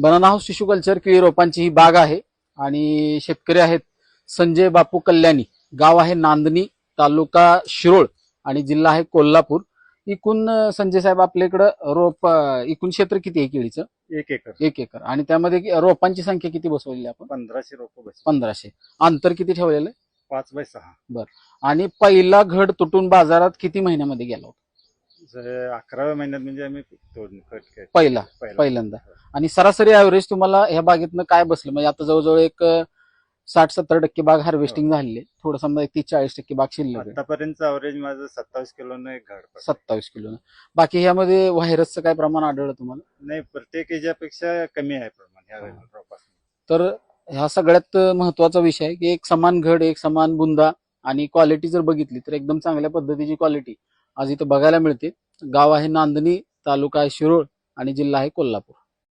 Banana house tissue culture केळी रोपांची ही बाग आहे. आणि शेतकरी आहेत संजय बापू कल्याणी. गाव आहे नांदणी तालुका शिरोळ आणि जिल्हा आहे कोल्हापूर. एकूण संजय साहेब आपल्याकडं रोप एकूण क्षेत्र किती आहे केळीचं? एक एकर. एक एकर. आणि त्यामध्ये कि- रोपांची संख्या किती बसवलेली आपण? पंधराशे रोप बस पंधराशे. अंतर किती ठेवलेलं आहे? पाच बाय सहा. आणि पहिला घड तुटून बाजारात किती महिन्यामध्ये गेला होता? अकराव्या महिन्यात म्हणजे आम्ही केलं. पहिला. पहिला. पहिल्यांदा. आणि सरासरी ऍव्हरेज तुम्हाला ह्या बागेतनं काय बसलं? म्हणजे आता जवळजवळ एक साठ सत्तर टक्के बाग हार्वेस्टिंग झालेली आहे. थोडं समजा एक तीस चाळीस टक्के बाग शिल्लक आहे. आतापर्यंत अवरेज माझं सत्तावीस किलो एक घड पडलं. सत्तावीस किलो बाकी ह्यामध्ये व्हायरसचं काय प्रमाण आढळलं तुम्हाला? नाही प्रत्येक याच्यापेक्षा कमी आहे प्रमाण ह्या हा. रोपासून. तर ह्या सगळ्यात महत्त्वाचा विषय आहे की एक समान घड एक समान बुंदा आणि क्वालिटी जर बघितली तर एकदम चांगल्या पद्धतीची क्वालिटी आज इथं बघायला मिळते. गाव आहे नांदणी तालुका आहे शिरोळ आणि जिल्हा आहे कोल्हापूर.